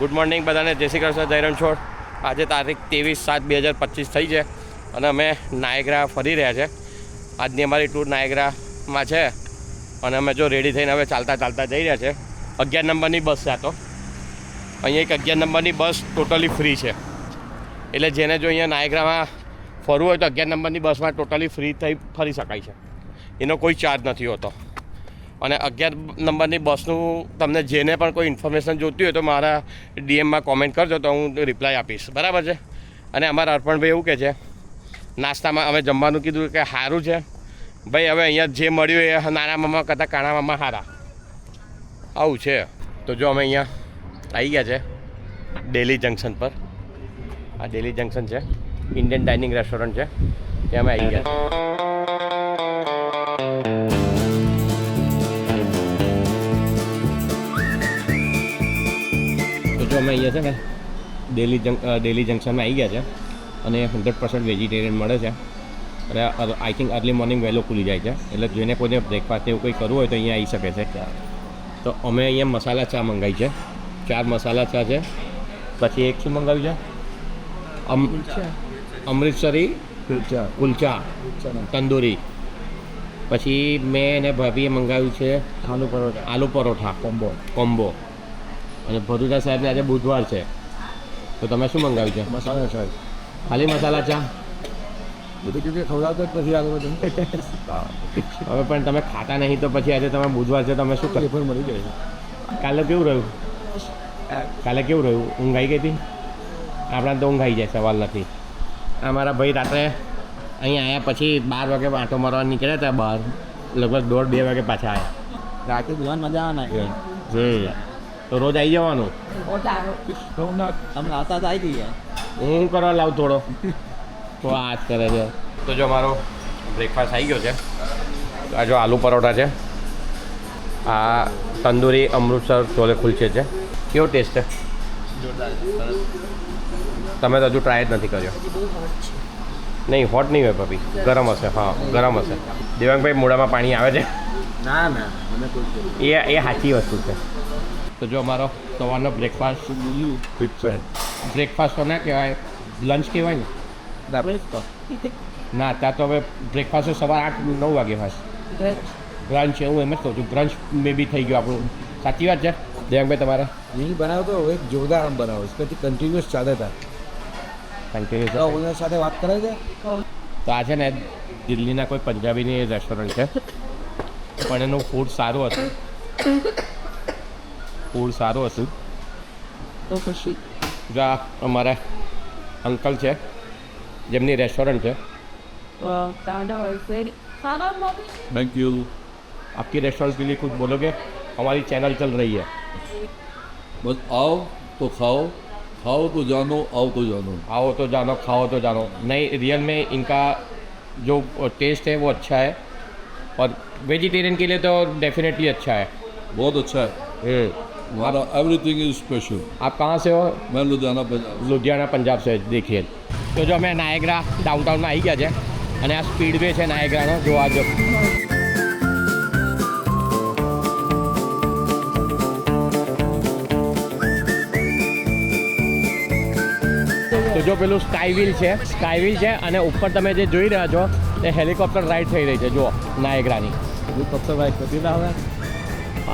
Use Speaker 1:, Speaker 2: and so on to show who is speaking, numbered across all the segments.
Speaker 1: Good morning બધાને. જય શ્રી કૃષ્ણ જયરણ છોડ આજે તારીખ ત્રેવીસ સાત બે હજાર પચીસ થઈ છે અને અમે નાયગ્રા ફરી રહ્યા છે. આજની અમારી ટૂર નાયગ્રામાં છે અને અમે જો રેડી થઈને હવે ચાલતા ચાલતા જઈ રહ્યા છે. અગિયાર નંબરની બસ છે આ તો. અહીંયા એક અગિયાર નંબરની બસ ટોટલી ફ્રી છે. એટલે જેને જો અહીંયા નાયગ્રામાં ફરવું હોય તો અગિયાર નંબરની બસમાં ટોટલી ફ્રી થઈ ફરી શકાય છે. એનો કોઈ ચાર્જ નથી હોતો. અને અગિયાર નંબરની બસનું તમને જેને પણ કોઈ ઇન્ફોર્મેશન જોતી હોય તો મારા ડીએમમાં કોમેન્ટ કરજો તો હું રિપ્લાય આપીશ. બરાબર છે? અને અમારા અર્પણભાઈ એવું કહે છે, નાસ્તામાં અમે જમવાનું કીધું કે સારું છે. ભાઈ, હવે અહીંયા જે મળ્યું એ નાના મામા કરતાં કાણા મામા સારા આવું છે. તો જો અમે અહીંયા આવી ગયા છે ડેલી જંકશન પર. આ ડેલી જંકશન છે. ઇન્ડિયન ડાઇનિંગ રેસ્ટોરન્ટ છે. ત્યાં અમે આવી ગયા તો અમે અહીંયા છે ને ડેલી જંક ડેલી જંકશનમાં આવી ગયા છે અને હંડ્રેડ પર્સન્ટ વેજીટેરિયન મળે છે. અને આઈ થિંક અર્લી મોર્નિંગ વહેલો ખુલી જાય છે. એટલે જેને કોઈને બ્રેકફાસ્ટ એવું કંઈ કરવું હોય તો અહીંયા આવી શકે છે. તો અમે અહીંયા મસાલા ચા મંગાવી છે. ચાર મસાલા ચા છે. પછી એક શું મંગાવ્યું છે? અમૃતસરી અમૃતસરી કુલચા. તંદૂરી. પછી મેં અને ભાભીએ મંગાવ્યું છે
Speaker 2: આલુ પરોઠા.
Speaker 1: આલુ પરોઠા.
Speaker 2: કોમ્બો.
Speaker 1: કોમ્બો. અને ભરૂચા સાહેબને આજે બુધવાર છે. તો તમે શું મંગાવ્યું છે?
Speaker 2: મસાલા ચાય
Speaker 1: ખાલી મસાલા ચા?
Speaker 2: બધું કે ખવડાવતો જ નથી આગળ
Speaker 1: હવે પણ તમે ખાતા નહીં તો પછી આજે તમે બુધવાર છે તમે શું કરી?
Speaker 2: પણ મળી જાય.
Speaker 1: કાલે કેવું રહ્યું? કાલે કેવું રહ્યું? ઊંઘાઈ ગઈ હતી? આપણા તો ઊંઘાઈ જાય સવાલ નથી. અમારા ભાઈ રાત્રે અહીં આવ્યા પછી બાર વાગે આંટો મારવા નીકળ્યા હતા બહાર. લગભગ દોઢ બે વાગે પાછા આવ્યા
Speaker 2: રાતે દુકાન મજા આવે ને
Speaker 1: હમ. તો રોજ આવી જવાનું?
Speaker 2: તમને આતા તો આવી જઈએ
Speaker 1: હું કરવા લાવ થોડો? તો આ જ કરે છે. તો જો મારો બ્રેકફાસ્ટ આવી ગયો છે. આ જો આલુ પરોઠા છે. આ તંદૂરી અમૃતસર ચોલે કુલચે છે. કેવો ટેસ્ટ છે? તમે તો હજુ ટ્રાય જ નથી કર્યો. નહીં હોટ નહીં હોય ભાભી. ગરમ હશે હા ગરમ હશે. દેવાંગભાઈ મોડામાં પાણી આવે છે.
Speaker 2: ના ના
Speaker 1: એ એ સાચી વસ્તુ છે. તો જો અમારો સવારનો બ્રેકફાસ્ટ બ્રેકફાસ્ટ તો ના કહેવાય લંચ કહેવાય ને?
Speaker 2: તો.
Speaker 1: ના ત્યાં તો હવે બ્રેકફાસ્ટ સવાર આઠ નવ વાગે હોય બ્રંચ હું એમ જ કહું છું. બ્રંચ મે બી થઈ ગયું આપણું. સાચી વાત છે દેવાંગભાઈ તમારે?
Speaker 2: મિલ બનાવો તો એક જોરદાર આમ બનાવો. પછી કન્ટિન્યુઅસ ચાલે હતા કન્ટિન્યુઅસ ઓનર સાથે વાત કરે છે
Speaker 1: તો આ છે ને દિલ્હીના કોઈ પંજાબીની રેસ્ટોરન્ટ છે. પણ એનું ફૂડ સારું હતું. ફૂડ સારું હતું
Speaker 2: તો પછી
Speaker 1: જો આ અમારા અંકલ છે જેમની રેસ્ટોરન્ટ છે
Speaker 2: થેન્ક યુ
Speaker 1: आपकी रेस्टोरेंट के लिए कुछ बोलोगे हमारी चैनल चल रही है
Speaker 3: बस आओ तो खाओ खाओ तो जानो आओ तो जानो
Speaker 1: आओ तो जानो खाओ तो जानो नहीं रियल में इनका जो टेस्ट है वो अच्छा है और वेजिटेरियन के लिए तो डेफिनेटली अच्छा है
Speaker 3: बहुत अच्छा है हमारा एवरीथिंग इज स्पेशल
Speaker 1: आप कहाँ से हो
Speaker 3: मैं लुधियाना पंजाब
Speaker 1: લુધિયાણા પંજાબ છે દેખીએ તો જો અમે નાયગ્રા ડાઉનટાઉનમાં આવી ગયા છે અને આ સ્પીડવે છે નાયગ્રાનો જો આ જો તો જો પેલું સ્કાય વ્હીલ છે સ્કાય વ્હીલ છે અને ઉપર તમે જે જોઈ રહ્યા છો એ હેલિકોપ્ટર રાઈડ થઈ રહી છે જુઓ નાયગ્રાની
Speaker 2: હેલિકોપ્ટર ભાઈ કદી ના આવે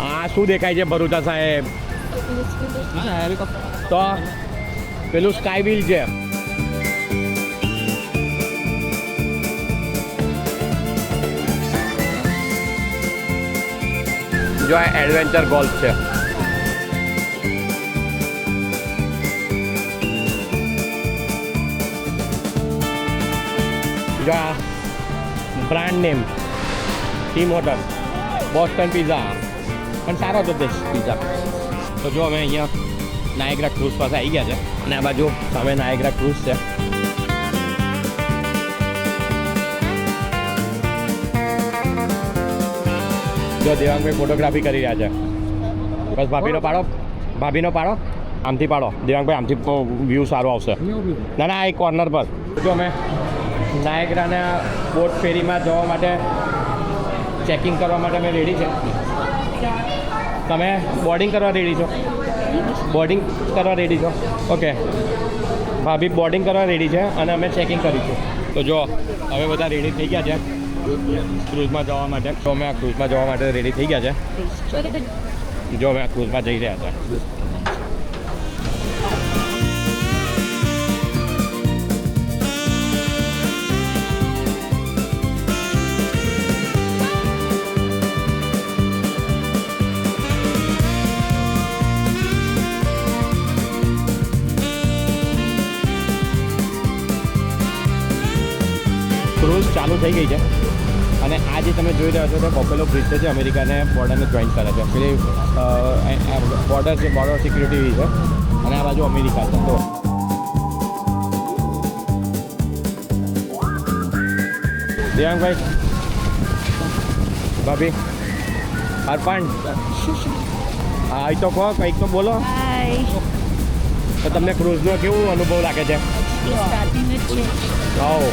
Speaker 1: આ શું દેખાય છે ભરૂચા સાહેબ? તો પેલું સ્કાય વ્હીલ છે. જો આ એડવેન્ચર ગોલ્ફ છે. જો આ brand name team hotel Boston pizza પણ સારો હતો તે બીજા તો જો અમે અહીંયા નાયગ્રા ક્રુઝ પાસે આવી ગયા છે. અને આ બાજુ સામે નાયગ્રા ક્રુઝ છે. જો દેવાંગભાઈ ફોટોગ્રાફી કરી રહ્યા છે. બસ ભાભીનો પાડો. ભાભીનો પાડો. આમથી પાડો. દેવાંગભાઈ, આમથી વ્યૂ સારો આવશે. ના ના એક કોર્નર પર. જો અમે નાયગ્રાના બોટ ફેરીમાં જવા માટે ચેકિંગ કરવા માટે અમે રેડી છે. તમે બોર્ડિંગ કરવા રેડી છો? બોર્ડિંગ કરવા રેડી છો? ઓકે ભાભી બોર્ડિંગ કરવા રેડી છે અને અમે ચેકિંગ કરીશું. તો જો હવે બધા રેડી થઈ ગયા છે ક્રૂઝમાં જવા માટે. તો અમે આ ક્રૂઝમાં જવા માટે રેડી થઈ ગયા છે. જો અમે આ ક્રૂઝમાં જઈ રહ્યા છે. ચાલુ થઈ ગઈ છે. અને આ જે તમે જોઈ રહ્યા છો તે બફેલો બ્રિજ છે અમેરિકાને બોર્ડરને જોઈન કરે છે. પેલી બોર્ડર છે બોર્ડર સિક્યુરિટી છે. અને આ બાજુ અમેરિકા છે. તો દેવાંગભાઈ ભાભી અર્પણ હા એ તો કહો કંઈક તો બોલો. તો તમને ક્રુઝનો કેવું અનુભવ લાગે છે? આવો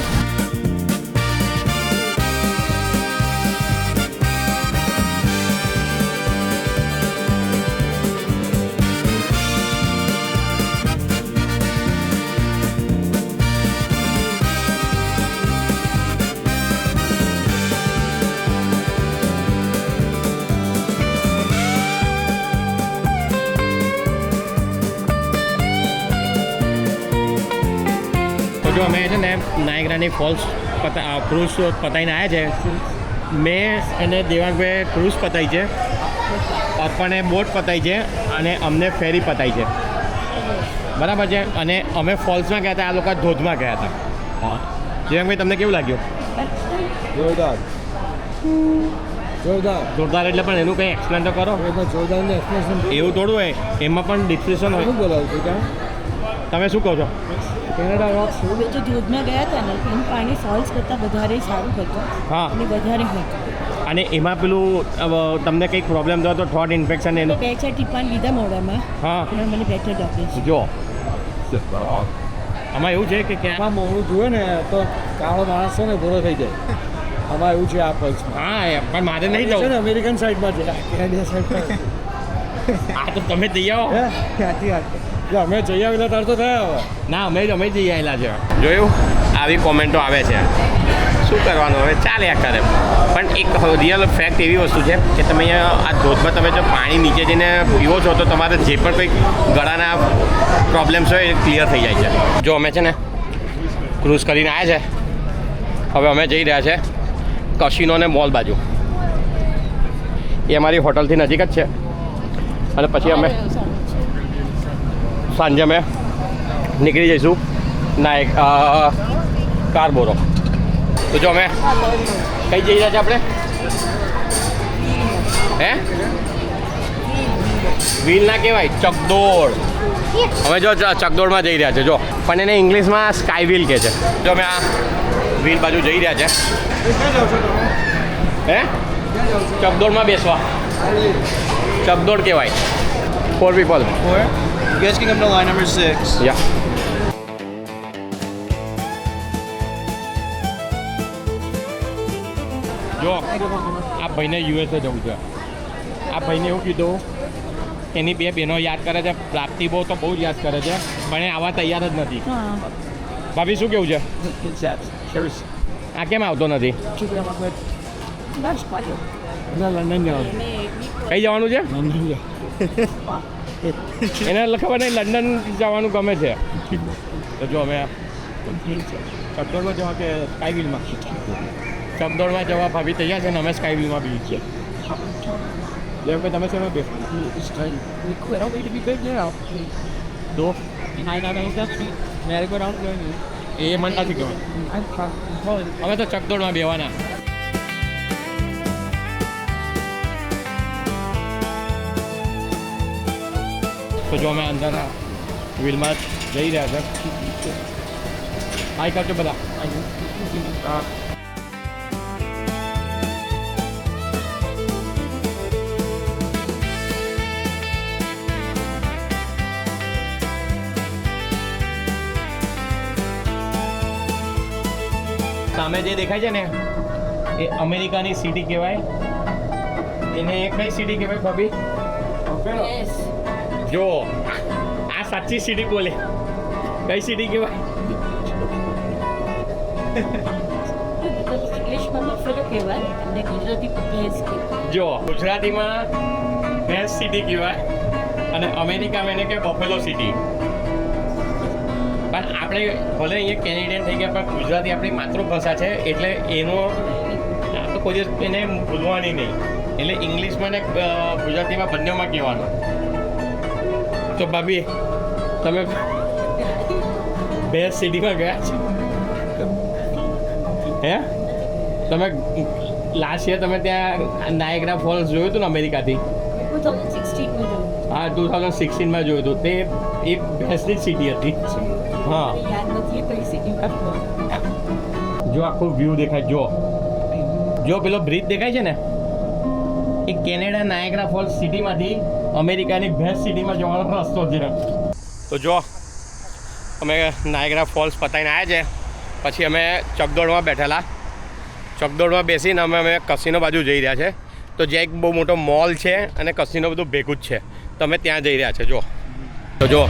Speaker 1: નાયગ્રાની ફોલ્સ પતા ક્રૂઝ પતાવીને આવ્યા છે. મેં અને દેવાંગભાઈ ક્રૂઝ પતાવી છે. અર્પણે બોટ પતાવી છે અને અમને ફેરી પતાવી છે. બરાબર છે? અને અમે ફોલ્સમાં ગયા હતા આ લોકો ધોધમાં ગયા હતા. દેવાંગભાઈ તમને કેવું લાગ્યું?
Speaker 2: જોરદાર. જોરદાર.
Speaker 1: જોરદાર એટલે પણ એનું કંઈ એક્સપ્લેન તો કરો.
Speaker 2: જોરદાર
Speaker 1: એવું થોડું હોય એમાં પણ ડિસ્ક્રિપ્શન હોય.
Speaker 2: શું બોલાવું છું
Speaker 1: તમે શું કહો છો?
Speaker 2: કેનેડા રોક શું?
Speaker 4: તો ધોધમાં ગયા હતા ને એનું પાણી ફોલ્સ કરતાં વધારે સારું હતું.
Speaker 1: હા.
Speaker 4: અને વધારે હતું
Speaker 1: અને એમાં પેલું તમને કંઈક પ્રોબ્લેમ થયો તો થોટ ઇન્ફેક્શન એનું?
Speaker 4: બે ચાર ટીપાન લીધા મોઢામાં.
Speaker 1: હા.
Speaker 4: અને મને બેટર લાગે છે.
Speaker 1: જો. આમાં એવું છે કે ક્યાં?
Speaker 2: મોડું જુએ ને તો કાળો માણસ છે ને ગોરો થઈ જાય. આમાં એવું છે આ પલ્સમાં
Speaker 1: હા એ પણ મારે નહીં
Speaker 2: છે ને
Speaker 1: જવું
Speaker 2: અમેરિકન સાઈડમાં છે. કેનેડિયા સાઈડ
Speaker 1: આ તો તમે જઈ આવો
Speaker 2: વાત જો અમે જઈ આવેલા તાર તો થયા હવે.
Speaker 1: ના અમે જ અમે જઈ આવેલા છે. જોયું? આવી કોમેન્ટો આવે છે. શું કરવાનું હવે? ચાલ્યા કરે. પણ એક રિયલ ફેક્ટ એવી વસ્તુ છે કે તમે આ ધોધમાં તમે જો પાણી નીચે જઈને પીવો છો તો તમારે જે પણ કંઈક ગળાના પ્રોબ્લેમ્સ હોય એ ક્લિયર થઈ જાય છે. જો અમે છે ને ક્રૂઝ કરીને આવ્યા છે. હવે અમે જઈ રહ્યા છે કશીનો ને મોલ બાજુ. એ અમારી હોટલથી નજીક જ છે. અને પછી અમે સાંજે અમે. નીકળી જઈશું. નાયક કારબોરો. તો જો અમે કઈ જઈ રહ્યા છે આપણે? હે? વ્હીલ ના કહેવાય, ચકદોડ. અમે જો ચકદોડમાં જઈ રહ્યા છે, જો. પણ એને ઇંગ્લિશમાં સ્કાય વ્હીલ કહે છે. જો અમે આ વ્હીલ બાજુ જઈ રહ્યા છે. હે? ચકદોડમાં બેસવા. ચકદોડ કહેવાય.
Speaker 5: Four people. You guys can come to line number six.
Speaker 1: Yeah. જો આ ભાઈને યુએસએ જવું છે. આ ભાઈને એવું કીધું એની બે બહેનો યાદ કરે છે પ્રાપ્તિ બહુ તો બહુ જ યાદ કરે છે પણ એ આવા તૈયાર જ નથી. ભાભી શું કેવું છે? આ કેમ આવતો નથી? કઈ જવાનું છે? એને ખબર નહીં લંડન જવાનું ગમે છે. તો જો અમે ચકડોળમાં જવા કે સ્કાય ચકડોળમાં ચકદોડમાં જવા ભાભી તૈયાર છે ને અમે સ્કાય વ્હીલમાં બી છીએ. જેમ કે તમે છે ને તો એ મને નથી ગમે અમે તો ચકદોડમાં બેવાના. તો જો અમે અંદર વ્હીલમાં જઈ રહ્યા છે. હાઈ કરજો બધા. સામે જે દેખાય છે ને, એ અમેરિકાની સિટી કહેવાય. એને કઈ સિટી કહેવાય, ભાભી. જો, આ સાચી સિટી બોલે. કઈ સિટી કહેવાય? જો, ગુજરાતીમાં ભેંસ સિટી કહેવાય અને અમેરિકામાં એને કે બફેલો સિટી પણ આપણે ભલે અહીંયા કેનેડિયન થઈ ગયા, પણ ગુજરાતી આપણી માતૃભાષા છે, એટલે એનો તો કોઈ એને ભૂલવાની નહીં. એટલે ઇંગ્લિશમાં ને ગુજરાતીમાં બંનેમાં કહેવાનું. તો ભાભી? તમે ભેંસ સિટીમાં ગયા છો? હે? તમે લાસ્ટ યર તમે ત્યાં નાયગ્રા ફોલ્સ જોયું હતું ને અમેરિકાથી? હા ટુ થાઉઝન્ડ સિક્સટીનમાં જોયું હતું. તે એ ભેંસની જ સિટી હતી. હા. જો આખો વ્યૂ દેખાય જો. જો પેલો બ્રિજ દેખાય છે ને? એ કેનેડા નાયગ્રા ફોલ્સ સિટીમાંથી અમેરિકાની બેસ્ટ સિટીમાં જવાનો રસ્તો છે. તો જો, અમે નાયગ્રા ફોલ્સ પતાવીને આવ્યા છે. પછી અમે ચકદોડમાં બેઠેલા. ચકદોડમાં બેસીને અમે અમે કસીનો બાજુ જઈ રહ્યા છે. તો જે એક બહુ મોટો મોલ છે અને કસીનો બધું ભેગું જ છે. તો અમે ત્યાં જઈ રહ્યા છે, જો. તો જો,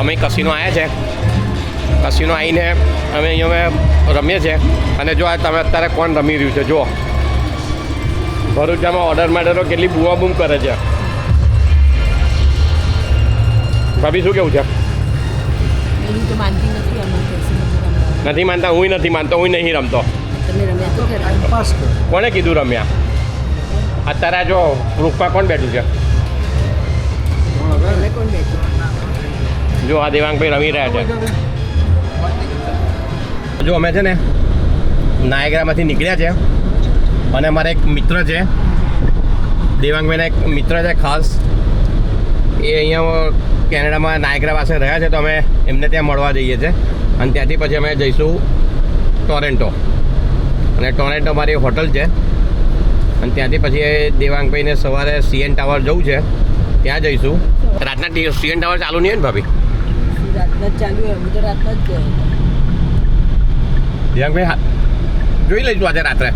Speaker 1: અમે કસીનો આવ્યા છે. કસીનો આવીને અમે અહીંયા અમે રમીએ છીએ. અને જો આ તમે અત્યારે કોણ રમી રહ્યું છે જુઓ ભરૂચામાં ઓર્ડર માટે કેટલી બુઆ બૂમ કરે છે. ભાભી શું કેવું છે?
Speaker 4: એનું તો માનતી નથી
Speaker 1: માનતા હું નથી માનતો હું નહીં રમતો. કોણે કીધું રમ્યા? અત્યારે આ જો રૂપમાં કોણ બેઠું છે? જો આ દેવાંગભાઈ રમી રહ્યા છે. જો અમે છે ને નાયગ્રામાંથી નીકળ્યા છે. અને અમારા એક મિત્ર છે. દેવાંગભાઈના એક મિત્ર છે ખાસ. એ અહીંયા કેનેડામાં નાયગ્રા પાસે રહ્યા છે તો અમે એમને ત્યાં મળવા જઈએ છીએ. અને ત્યાંથી પછી અમે જઈશું ટોરેન્ટો. અને ટોરેન્ટો મારી હોટલ છે. અને ત્યાંથી પછી દેવાંગભાઈને સવારે સીએન ટાવર જવું છે. ત્યાં જઈશું. રાતના સીએન ટાવર ચાલુ નહીં હોય ને ભાભી?
Speaker 4: રાતના ચાલુ હોય તો રાતના જ
Speaker 1: દેવાંગભાઈ જોઈ લઈશું આજે રાત્રે.